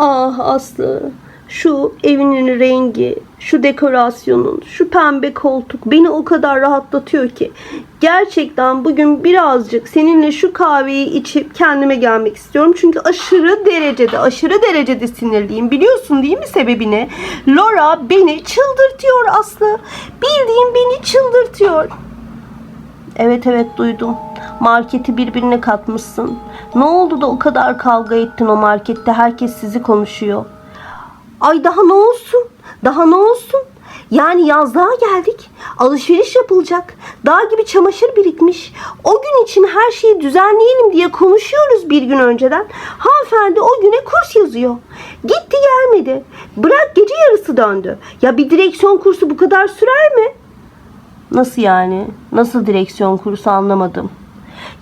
Ah Aslı, şu evinin rengi, şu dekorasyonun, şu pembe koltuk beni o kadar rahatlatıyor ki. Gerçekten bugün birazcık seninle şu kahveyi içip kendime gelmek istiyorum. Çünkü aşırı derecede, aşırı derecede sinirliyim. Biliyorsun değil mi sebebini? Laura beni çıldırtıyor Aslı. Bildiğin beni çıldırtıyor. Evet evet duydum. Marketi birbirine katmışsın. Ne oldu da o kadar kavga ettin o markette? Herkes sizi konuşuyor. Ay daha ne olsun? Daha ne olsun? Yani yazlığa geldik. Alışveriş yapılacak. Dağ gibi çamaşır birikmiş. O gün için her şeyi düzenleyelim diye konuşuyoruz bir gün önceden. Hanımefendi o güne kurs yazıyor. Gitti gelmedi. Bırak gece yarısı döndü. Ya bir direksiyon kursu bu kadar sürer mi? Nasıl yani? Nasıl direksiyon kursu anlamadım.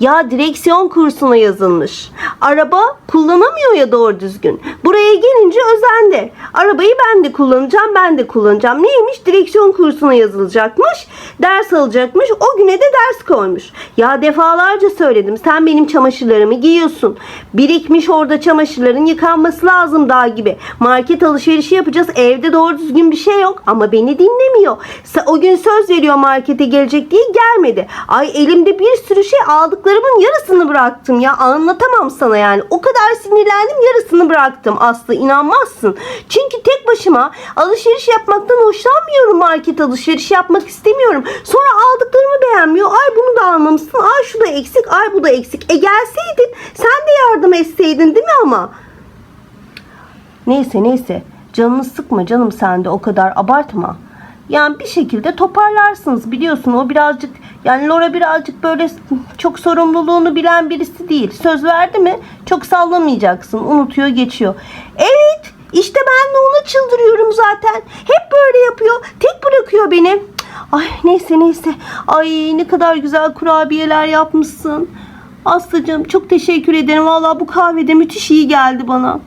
Ya direksiyon kursuna yazılmış. Araba kullanamıyor ya doğru düzgün. Buraya gelince özendi. Arabayı ben de kullanacağım, ben de kullanacağım. Neymiş? Direksiyon kursuna yazılacakmış. Ders alacakmış. O güne de ders koymuş. Ya defalarca söyledim. Sen benim çamaşırlarımı giyiyorsun. Birikmiş orada çamaşırların yıkanması lazım dağ gibi. Market alışverişi yapacağız. Evde doğru düzgün bir şey yok. Ama beni dinlemiyor. O gün söz veriyor markete gelecek diye gelmedi. Ay elimde bir sürü şey aldıklarımın yarısını bıraktım ya. Anlatamam sana yani. O kadar sinirlendim yarısını bıraktım Aslı inanmazsın. Çünkü tek başıma alışveriş yapmaktan hoşlanmıyorum. Market alışverişi yapmak istemiyorum. Sonra aldıklarımı beğenmiyor. Ay bunu da almamışsın. Ay şu da eksik. Ay bu da eksik. E gelseydin sen de yardım etseydin değil mi ama? Neyse neyse. Canını sıkma canım sen de o kadar abartma. Yani bir şekilde toparlarsınız biliyorsun o birazcık yani Laura birazcık böyle çok sorumluluğunu bilen birisi değil. Söz verdi mi çok sallamayacaksın unutuyor geçiyor. Evet işte ben de ona çıldırıyorum zaten. Hep böyle yapıyor tek bırakıyor beni. Ay neyse neyse. Ay ne kadar güzel kurabiyeler yapmışsın. Aslıcığım çok teşekkür ederim. Valla bu kahvede müthiş iyi geldi bana.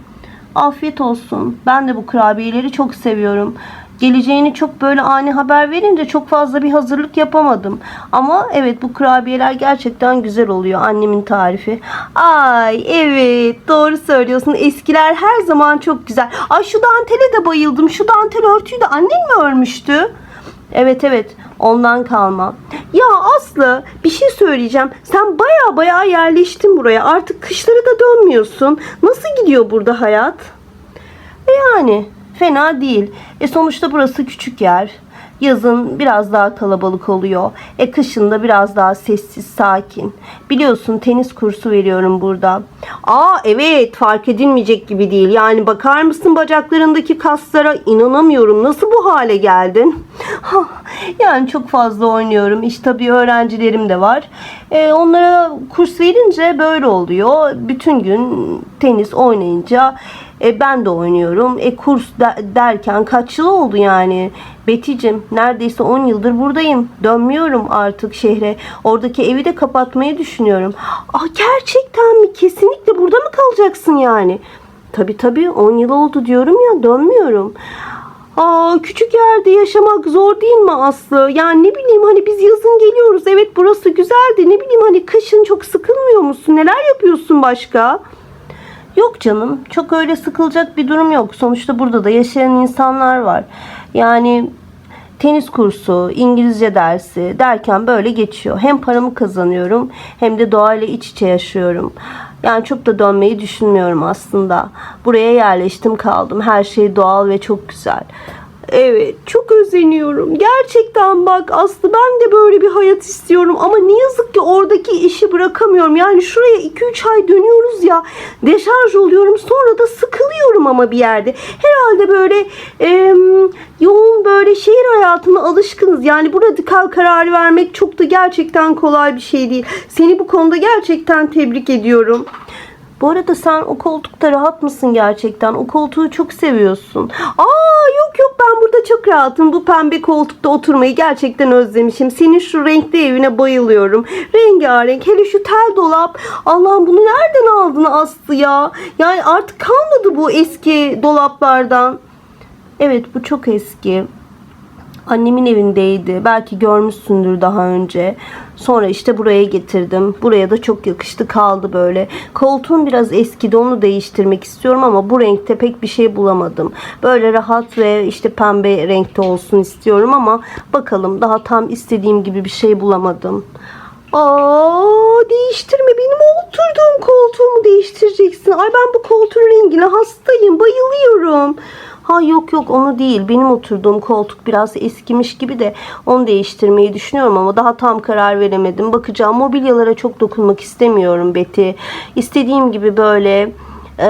Afiyet olsun. Ben de bu kurabiyeleri çok seviyorum. Geleceğini çok böyle ani haber verince çok fazla bir hazırlık yapamadım. Ama evet bu kurabiyeler gerçekten güzel oluyor. Annemin tarifi. Ay evet doğru söylüyorsun. Eskiler her zaman çok güzel. Ay şu dantele de bayıldım. Şu dantel örtüyü de annen mi örmüştü? Evet evet ondan kalma. Ya Aslı bir şey söyleyeceğim. Sen baya baya yerleştin buraya. Artık kışları da dönmüyorsun. Nasıl gidiyor burada hayat? E Yani fena değil. E sonuçta burası küçük yer. Yazın biraz daha kalabalık oluyor. E kışın da biraz daha sessiz, sakin. Biliyorsun tenis kursu veriyorum burada. Aa evet fark edilmeyecek gibi değil. Yani bakar mısın bacaklarındaki kaslara inanamıyorum. Nasıl bu hale geldin? Yani çok fazla oynuyorum. İşte tabii öğrencilerim de var. E, onlara kurs verince böyle oluyor. Bütün gün tenis oynayınca e, ben de oynuyorum. E kurs de- derken kaç yıl oldu yani? Beticim neredeyse 10 yıldır buradayım. Dönmüyorum artık şehre. Oradaki evi de kapatmayı düşünüyorum. Aa, gerçekten mi? Kesinlikle burada mı kalacaksın yani? Tabii tabii 10 yıl oldu diyorum ya dönmüyorum. Aa, küçük yerde yaşamak zor değil mi Aslı? Yani ne bileyim hani biz yazın geliyoruz. Evet burası güzel de ne bileyim hani kışın çok sıkılmıyor musun? Neler yapıyorsun başka? Yok canım çok öyle sıkılacak bir durum yok. Sonuçta burada da yaşayan insanlar var. Yani tenis kursu, İngilizce dersi derken böyle geçiyor. Hem paramı kazanıyorum hem de doğayla iç içe yaşıyorum. Yani çok da dönmeyi düşünmüyorum aslında. Buraya yerleştim kaldım. Her şey doğal ve çok güzel. Evet çok özeniyorum. Gerçekten bak Aslı ben de böyle bir hayat istiyorum ama ne yazık ki oradaki işi bırakamıyorum. Yani şuraya 2-3 ay dönüyoruz ya deşarj oluyorum sonra da sıkılıyorum ama bir yerde. Herhalde böyle em, yoğun böyle şehir hayatına alışkınız. Yani bu radikal kararı vermek çok da gerçekten kolay bir şey değil. Seni bu konuda gerçekten tebrik ediyorum. Bu arada sen o koltukta rahat mısın gerçekten? O koltuğu çok seviyorsun. Aa yok yok ben burada çok rahatım. Bu pembe koltukta oturmayı gerçekten özlemişim. Senin şu renkli evine bayılıyorum. Rengarenk. Hele şu tel dolap. Allah'ım bunu nereden aldın Aslı ya? Yani artık kalmadı bu eski dolaplardan. Evet bu çok eski. Annemin evindeydi. Belki görmüşsündür daha önce. Sonra işte buraya getirdim. Buraya da çok yakıştı kaldı böyle. Koltuğum biraz eskidi onu değiştirmek istiyorum ama bu renkte pek bir şey bulamadım. Böyle rahat ve işte pembe renkte olsun istiyorum ama bakalım daha tam istediğim gibi bir şey bulamadım. Aa değiştirme benim oturduğum koltuğumu değiştireceksin. Ay ben bu koltuğun rengine hastayım bayılıyorum. Ha yok yok onu değil. Benim oturduğum koltuk biraz eskimiş gibi de onu değiştirmeyi düşünüyorum ama daha tam karar veremedim. Bakacağım mobilyalara çok dokunmak istemiyorum Beti. İstediğim gibi böyle e,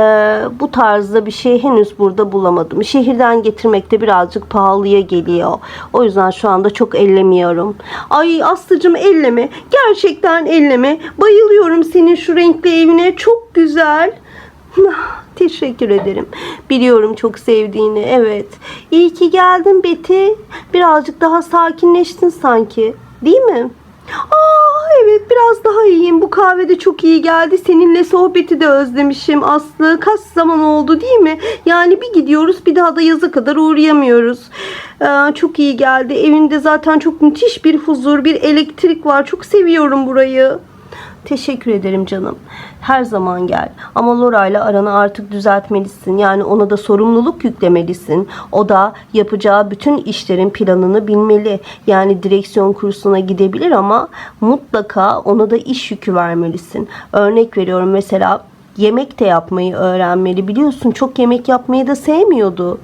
bu tarzda bir şey henüz burada bulamadım. Şehirden getirmek de birazcık pahalıya geliyor. O yüzden şu anda çok ellemiyorum. Ay Aslıcığım elleme. Gerçekten elleme. Bayılıyorum senin şu renkli evine. Çok güzel. Teşekkür ederim. Biliyorum çok sevdiğini. Evet. İyi ki geldin Beti. Birazcık daha sakinleştin sanki. Değil mi? Aa evet biraz daha iyiyim. Bu kahve de çok iyi geldi. Seninle sohbeti de özlemişim Aslı. Kaç zaman oldu değil mi? Yani bir gidiyoruz bir daha da yaza kadar uğrayamıyoruz. Ee, çok iyi geldi. Evinde zaten çok müthiş bir huzur, bir elektrik var. Çok seviyorum burayı. Teşekkür ederim canım. Her zaman gel. Ama Laura ile aranı artık düzeltmelisin. Yani ona da sorumluluk yüklemelisin. O da yapacağı bütün işlerin planını bilmeli. Yani direksiyon kursuna gidebilir ama mutlaka ona da iş yükü vermelisin. Örnek veriyorum mesela yemek de yapmayı öğrenmeli. Biliyorsun çok yemek yapmayı da sevmiyordu.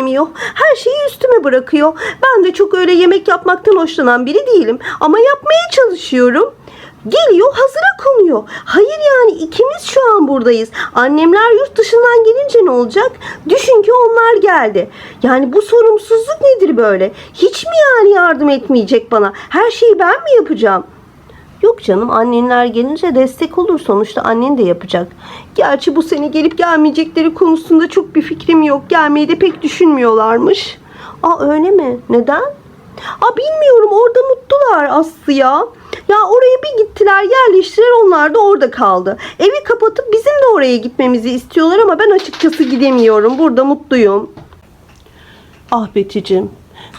Sevmiyor. Her şeyi üstüme bırakıyor. Ben de çok öyle yemek yapmaktan hoşlanan biri değilim. Ama yapmaya çalışıyorum. Geliyor hazıra konuyor. Hayır yani ikimiz şu an buradayız. Annemler yurt dışından gelince ne olacak? Düşün ki onlar geldi. Yani bu sorumsuzluk nedir böyle? Hiç mi yani yardım etmeyecek bana? Her şeyi ben mi yapacağım? Yok canım annenler gelince destek olur sonuçta annen de yapacak. Gerçi bu sene gelip gelmeyecekleri konusunda çok bir fikrim yok. Gelmeyi de pek düşünmüyorlarmış. Aa öyle mi? Neden? Aa bilmiyorum orada mutlular Aslı ya. Ya oraya bir gittiler yerleştiler onlar da orada kaldı. Evi kapatıp bizim de oraya gitmemizi istiyorlar ama ben açıkçası gidemiyorum. Burada mutluyum. Ah Beticim,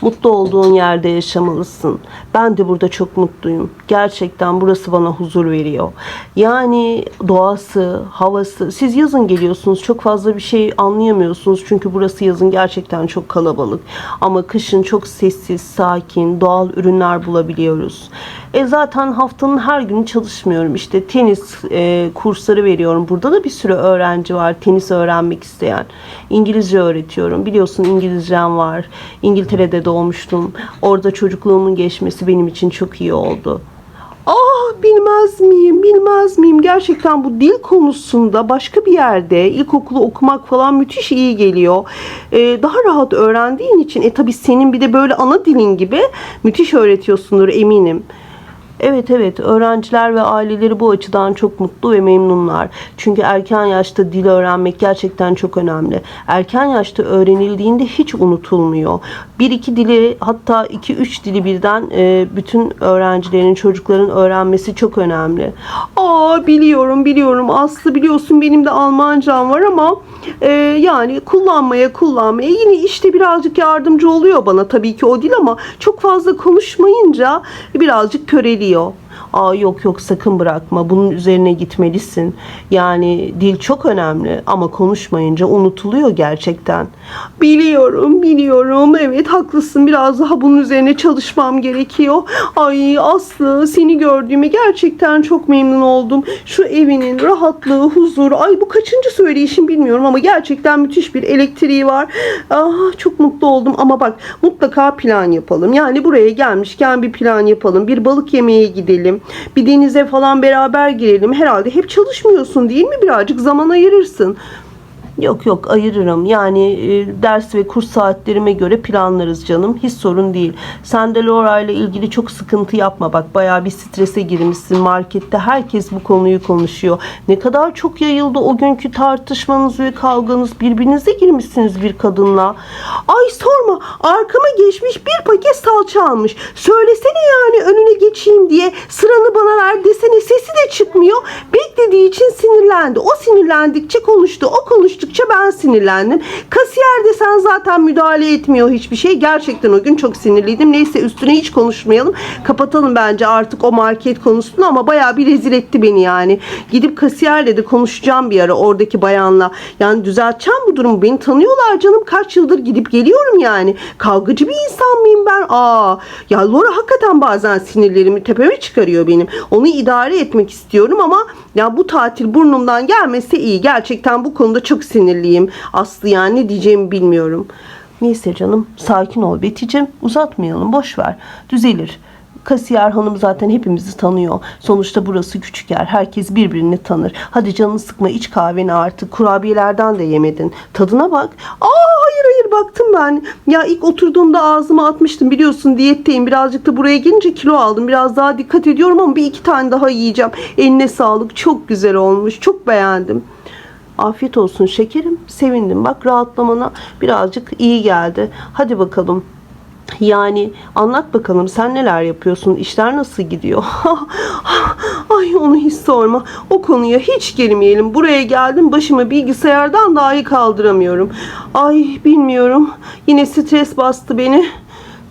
mutlu olduğun yerde yaşamalısın. Ben de burada çok mutluyum. Gerçekten burası bana huzur veriyor. Yani doğası, havası. Siz yazın geliyorsunuz. Çok fazla bir şey anlayamıyorsunuz. Çünkü burası yazın gerçekten çok kalabalık. Ama kışın çok sessiz, sakin, doğal ürünler bulabiliyoruz. E zaten haftanın her günü çalışmıyorum. İşte tenis e, kursları veriyorum. Burada da bir sürü öğrenci var tenis öğrenmek isteyen. İngilizce öğretiyorum. Biliyorsun İngilizcem var. İngiltere'de doğmuştum. Orada çocukluğumun geçmesi benim için çok iyi oldu. Ah bilmez miyim bilmez miyim gerçekten bu dil konusunda başka bir yerde ilkokulu okumak falan müthiş iyi geliyor. Ee, daha rahat öğrendiğin için e tabi senin bir de böyle ana dilin gibi müthiş öğretiyorsundur eminim. Evet evet öğrenciler ve aileleri bu açıdan çok mutlu ve memnunlar. Çünkü erken yaşta dil öğrenmek gerçekten çok önemli. Erken yaşta öğrenildiğinde hiç unutulmuyor. Bir iki dili hatta iki üç dili birden e, bütün öğrencilerin çocukların öğrenmesi çok önemli. Aa biliyorum biliyorum Aslı biliyorsun benim de Almancam var ama e, yani kullanmaya kullanmaya yine işte birazcık yardımcı oluyor bana tabii ki o dil ama çok fazla konuşmayınca birazcık köreliyor. vacío Aa yok yok sakın bırakma. Bunun üzerine gitmelisin. Yani dil çok önemli ama konuşmayınca unutuluyor gerçekten. Biliyorum, biliyorum. Evet haklısın. Biraz daha bunun üzerine çalışmam gerekiyor. Ay Aslı seni gördüğüme gerçekten çok memnun oldum. Şu evinin rahatlığı, huzuru. Ay bu kaçıncı söyleyişim bilmiyorum ama gerçekten müthiş bir elektriği var. Ah çok mutlu oldum ama bak mutlaka plan yapalım. Yani buraya gelmişken bir plan yapalım. Bir balık yemeye gidelim. Bir denize falan beraber girelim. Herhalde hep çalışmıyorsun değil mi? Birazcık zaman ayırırsın. Yok yok ayırırım. Yani e, ders ve kurs saatlerime göre planlarız canım. Hiç sorun değil. Sen de Laura ile ilgili çok sıkıntı yapma. Bak bayağı bir strese girmişsin. Markette herkes bu konuyu konuşuyor. Ne kadar çok yayıldı o günkü tartışmanız ve kavganız. Birbirinize girmişsiniz bir kadınla. Ay sorma. Arkama geçmiş bir paket salça almış. Söylesene yani önüne geçeyim diye. Sıranı bana ver desene. Sesi de çıkmıyor. Beklediği için sinirlendi. O sinirlendikçe konuştu. O konuştu konuştukça ben sinirlendim. Kasiyer de sen zaten müdahale etmiyor hiçbir şey. Gerçekten o gün çok sinirliydim. Neyse üstüne hiç konuşmayalım. Kapatalım bence artık o market konusunu ama bayağı bir rezil etti beni yani. Gidip kasiyerle de konuşacağım bir ara oradaki bayanla. Yani düzelteceğim bu durumu. Beni tanıyorlar canım. Kaç yıldır gidip geliyorum yani. Kavgacı bir insan mıyım ben? Aa, ya Laura hakikaten bazen sinirlerimi tepeme çıkarıyor benim. Onu idare etmek istiyorum ama ya bu tatil burnumdan gelmese iyi. Gerçekten bu konuda çok sinirliyim. Aslı yani ne diyeceğimi bilmiyorum. Neyse canım sakin ol Beticim uzatmayalım boş ver düzelir. Kasiyer hanım zaten hepimizi tanıyor. Sonuçta burası küçük yer. Herkes birbirini tanır. Hadi canını sıkma iç kahveni artık. Kurabiyelerden de yemedin. Tadına bak. Aa hayır hayır baktım ben. Ya ilk oturduğumda ağzıma atmıştım biliyorsun diyetteyim. Birazcık da buraya gelince kilo aldım. Biraz daha dikkat ediyorum ama bir iki tane daha yiyeceğim. Eline sağlık. Çok güzel olmuş. Çok beğendim. Afiyet olsun şekerim. Sevindim. Bak rahatlamana birazcık iyi geldi. Hadi bakalım. Yani anlat bakalım sen neler yapıyorsun? İşler nasıl gidiyor? Ay onu hiç sorma. O konuya hiç girmeyelim. Buraya geldim başımı bilgisayardan dahi kaldıramıyorum. Ay bilmiyorum. Yine stres bastı beni.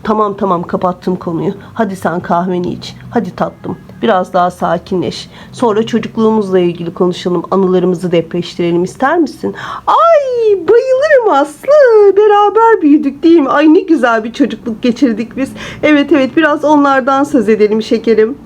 Tamam tamam kapattım konuyu. Hadi sen kahveni iç. Hadi tatlım. Biraz daha sakinleş. Sonra çocukluğumuzla ilgili konuşalım. Anılarımızı depreştirelim ister misin? Ay bayılırım Aslı. Beraber büyüdük değil mi? Ay ne güzel bir çocukluk geçirdik biz. Evet evet biraz onlardan söz edelim şekerim.